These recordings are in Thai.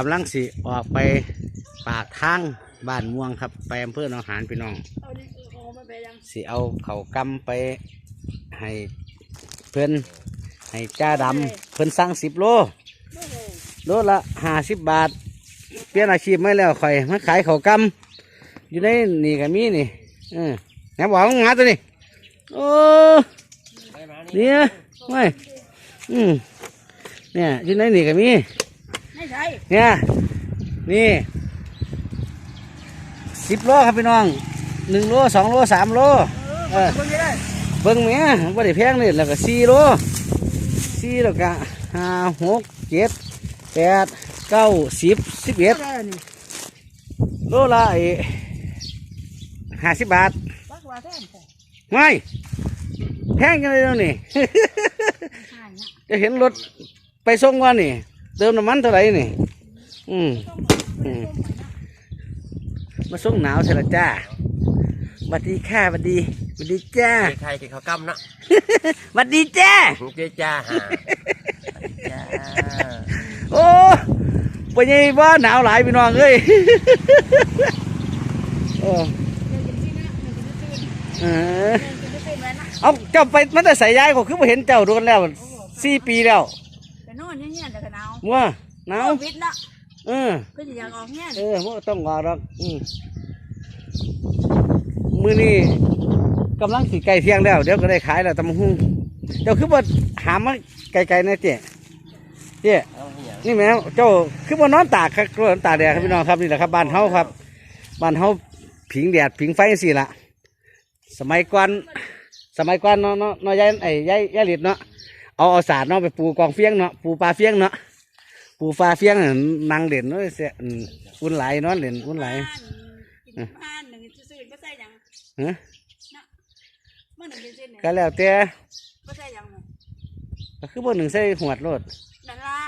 กำลังสิออกไปปากทางบ้านม่วงครับ ไปอำเภอหนองหานพี่น้อง สิเอาเขากำไปให้เพื่อนให้จ้าดำเพื่อนสั่งสิบโลโลละห้าสิบบาท เปลี่ยนอาชีพไม่แล้วข่อยมาขายเขากำอยู่ในนี่ก็มีนี่เออแหนบอกงาตัวนี้โอ้เนี่ยไม่อืมเนี่ยอยู่ในนี่ก็มีไม่ใช่ เนี่ยนี่สิบโลครับพี่น้องหนึ่งโลสองโลสามโลเออคนนี้ได้เบิ้งแหม่บ่ได้แพงนี่แล้วก็สี่โลสี่แล้วก็ห้าหกเจ็ดแปดเก้าสิบสิบเอ็ดได้นี่โลละไอ้ห้าสิบบาทปักว่าแท่นแต่ไม่แพงกันเลยเดี๋ยวนี่ห่างนะจะเห็นรถไปส่งว่านี่ เติมน้ำมันเท่าไหร่นี่ อืมอืมมาส่งหนาวใช่ละจ้าสวัสดีค่ะสวัสดีสวัสดีจ้าใครที่เขากำนะสวัสดีจ้าเจ้าจ้าหาจ้าโอ้ปยังว่าหนาวหลายพี่น้องเอ้ยโอ้เดี๋ยวจะที่นะเดี๋ยวจะตื่นเออเดี๋ยวจะตื่นแล้วนะเอาเจ้าไปมันแต่ใส่ย้ายก็คือไ่เห็นเจ้าโดนแล้วสี่ปีแล้ว มัวหนาวโควิดเนาะเออก็จะอยากออกเงี้ยเออมัวต้องงอหรอกอืมมือนี้กำลังสีไก่เที่ยงแล้ว เดี๋ยวก็ได้ขายแล้วตำบักหุ่งเจ้าคือบ่หามาไกลๆนะเจ๊เจ๊เอาอย่างนี่แม่เจ้าคือบ่นอนตากครับนอนตากแดดครับพี่น้องครับนี่แหละครับบ้านเฮาครับบ้านเฮาผิงแดดผิงไฟสิละสมัยก่อนสมัยก่อนเนาะเนาะเนาะยายไอ้ยายยายหลิดเนาะเอาเอาสาดเนาะไปปูกองเฟียงเนาะปูปลาเฟียงเนาะ ปูปลาเฟียงน่ะนั่งเด่นเนาะเสียอืมอุ่นไหลนอนเด่นอุ่นไหลกินบ้านหนึ่งซื่อๆก็ใส่ยังฮะเมื่อหนึ่งเป็นเส้นเนี่ยก็แล้วแต่ก็ใส่ยังเนี่ยก็คือบ่หนึ่งใส่หวดโลดนั่นละ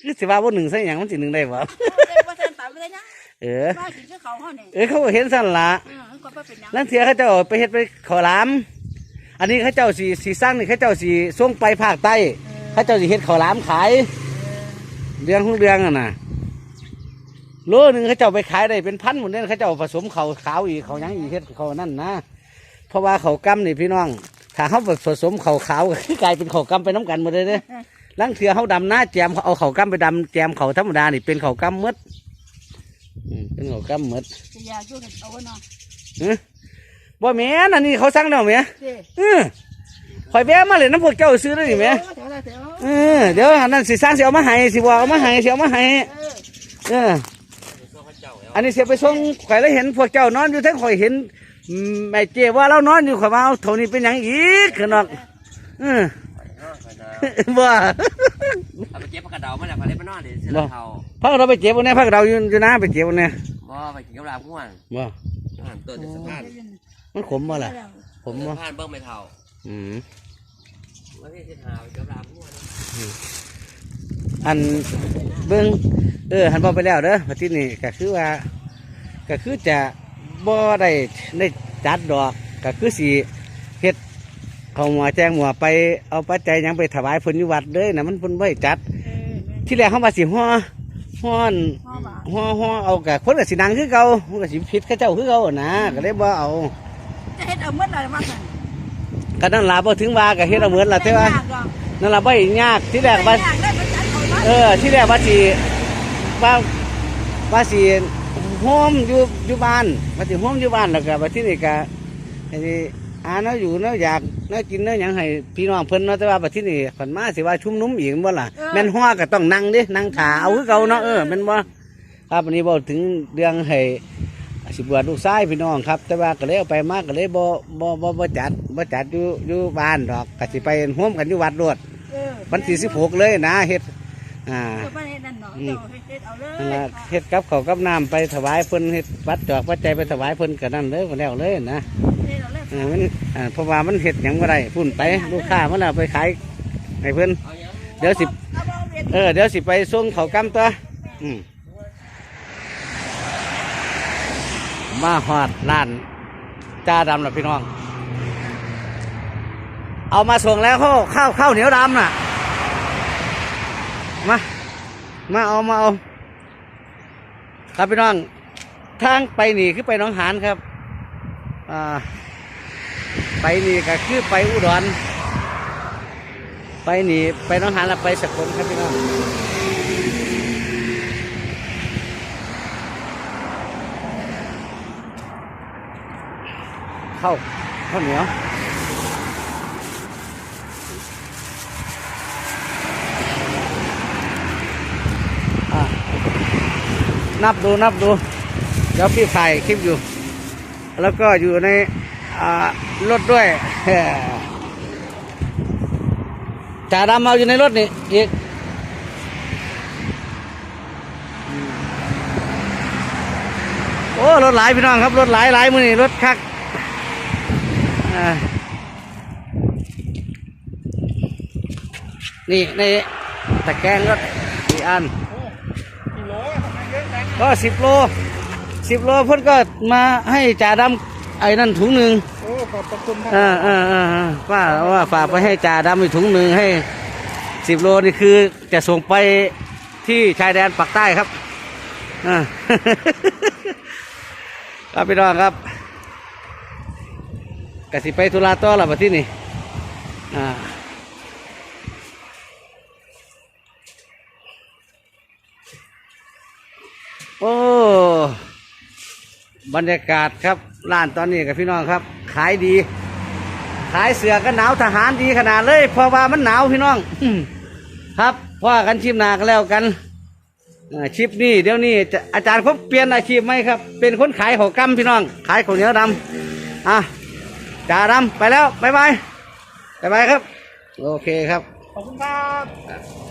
คือสิว่าบ่หนึ่งใส่หยังมันสิหนึ่งได้บ่โอ้ได้ก็ใส่ตามไปเลยนะเออ มากินข้าวเขาเขาเนี่ยเออเขาก็เห็นสั่นละเออมันก็ไปเป็นยังนั่นเสียเขาเจ้าไปเฮ็ดไปขอลาม อันนี้เขาเจ้าสีสีสร้างนี่เขาเจ้าสีส่งไปภาคใต้ เขาเจ้าสีเฮ็ดขอลามขายเรื่องของเรื่องอะนะโลหนึ่งเขาเจ้าไปขายได้เป็นพันหมดเนี่ยเขาเจ้าผสมเขาวขาวอีกเขาหยังอีกเฮ็ดเขานั่นนะเพราะว่าเขาวกำนี่พี่น้อง ถ้าเขาผสมเขาวขาวก็คือกลายเป็นเขาวกำไปน้ำกันหมดเลยเด้ลังเถือเขาดำหน้าแจมเขาเอาเขาวกำไปดำแจมเขาธรรมดานี่เป็นเขาวกำหมดอืมเป็นเขาวกำหมดจะอยากช่วยกันเอาไว้เนาะบ่แม่นอันนี้เขาสั่งแล้วแม่เจ้เออข่อยแวะมาเลยน้ำพวกเจ้าซื้อได้นี่แหม่ เดี๋ยวออเดี๋ยวอันนั้นสิสร้างเสิเอามาให้สิบอกเอามาให้เสิเอามาให้เออ อันนี้เสียไปส่งข่อยแล้วเห็นพวกเจ้านอนอยู่ทั้งข่อยเห็นอืมแม่เจว่าเรานอนอยู่ข่อยมาเอาเท่านี้เป็นหยังอีกขนอกเออบ่เอาไปเก็บผักกระเดามาแล้วพอได้ไปนอนเดี๋ยวเสร็จแล้วเขาพักเราไปเจ็บวันนี้พักเราอยู่อยู่นะไปเจ็บวันนี้บ่ไปกินกับลาบง่วงบ่อาหารตัวเด็ดสะพานมันขมบ่ล่ะขมบ่สะพานเบิ้งไม่เท่าอืม วันที่สิบห้าไปกับลาบง่วงอันเบิ่งเออหันบอไปแล้วเด้อวันที่นี่ก็คือว่า ก็คือจะบ่ได้ได้จัดดอกก็คือสีเฮ็ดเขาหมัวแจ้งหมัวไปเอาปัจจัยหยังไปถวายเพิ่นอยู่วัดเลยนะมันเพิ่นบ่ให้จัดเออที่แรกเขามาสิฮ้อฮ้อนพ่อบ่าฮ้อฮ้อเอากับคนก็สินังคือเก่ามันก็สิผิดเขาเจ้าคือเก่านะก็เลยบ่เอา จะเฮ็ดเอาเมื่อไหร่มาสั่น ก็นั่นล่ะบ่ถึงว่าก็เฮ็ดเอาเหมือนล่ะแต่ว่านั่นล่ะบ่ยากที่แรกว่าอยากได้ประจันเขามาเออ ที่แรกว่าสิว่าว่าสิโฮมอยู่อยู่บ้านว่าสิโฮมอยู่บ้านแล้วก็ว่าที่นี่ก็ไอ้นี่อ่าเนาะอยู่เนาะอยากเนาะกินเนาะหยังให้พี่น้องเพิ่นเนาะแต่ว่าบัดที่นี่ขันมาสิว่าชุมนุมอีกบ่ล่ะแม่นฮ้อก็ต้องนั่งเด้นั่งถาเอาคือเก่าเนาะเออแม่นบ่ครับวันนี้บ่ถึงเรื่องให้ สิบวชลูกชายพี่น้องครับ แต่ว่าก็เลยเอาไปมาก็เลยบ่บ่บ่บ่จัดบ่จัดอยู่อยู่บ้านดอกก็สิไปโฮมกันอยู่วัดโลดเออวันที่16เลยนะเฮ็ดอ่า เจ้าบ้านเฮ็ดนั่นเนาะเจ้าเฮ็ดเอาเลยนั่นล่ะเฮ็ดกับเขาวกับน้ำไปถวายเพิ่นเฮ็ดวัดจอกวัดใจไปถวายเพิ่นก็นั่นเลยบ่แล้วเลยนะเฮ็ดเอาเลยเออมันอ่าเพราะว่ามันเฮ็ดหยังบ่ได้พุ่นไปลูกค้ามันเอาไปขายให้เพิ่นเอาอย่างเดี๋ยวสิ เอาบ่เอาเบ็ดเออเดี๋ยวสิไปส่งเขาวกำตัวอืม มาฮอดร้านจ้าดำแล้วพี่น้อง เอามาส่งแล้วข้าวข้าวข้าวเหนียวดำน่ะ มา มาเอามาเอา ครับพี่น้อง ทางไปนี่คือไปน้องหานครับ อ่า ไปนี่ก็คือไปอุดร ไปนี่ไปน้องหานแล้วไปสกลครับพี่น้อง ข้าข้าวเหนียวอะนับดูนับดู เดี๋ยวพี่ถ่ายคลิปอยู่ แล้วก็อยู่ในรถด้วยจ่าดำเอาอยู่ในรถนี่อีกโอ้รถหลายพี่น้องครับ รถหลายหลายมือนี่รถคัก นี่ในตะแกรงรถสี่อันก็สิบโลสิบโลเพิ่นก็มาให้จ่าดำไอ้นั่นถุงหนึ่งโอ้ขอบพระคุณมากอ่าอ่าอ่าอ่าป้าว่าฝากไปให้จ่าดำอีกถุงหนึ่งให้สิบโลนี่คือจะส่งไปที่ชายแดนปักใต้ครับอ่าครับพี่น้องครับ กสิไปธุระต่อละบัดที่นี่อ่าโอ้ บรรยากาศครับร้านตอนนี้กับพี่น้องครับ ขายดี ขายเสือกันหนาวทหารดีขนาดเลยเพราะว่ามันหนาวพี่น้องอืมครับว่ากันชิมนากันแล้วกันอ่าชิปนี้เดี๋ยวนี้จะอาจารย์ผมเปลี่ยนอาชีพไหมครับ เป็นคนขายหอกำพี่น้อง ขายข้าวเหนียวดำอะ จ่าดำไปแล้ว บ๊ายบาย บ๊ายบายครับ โอเคครับ ขอบคุณครับ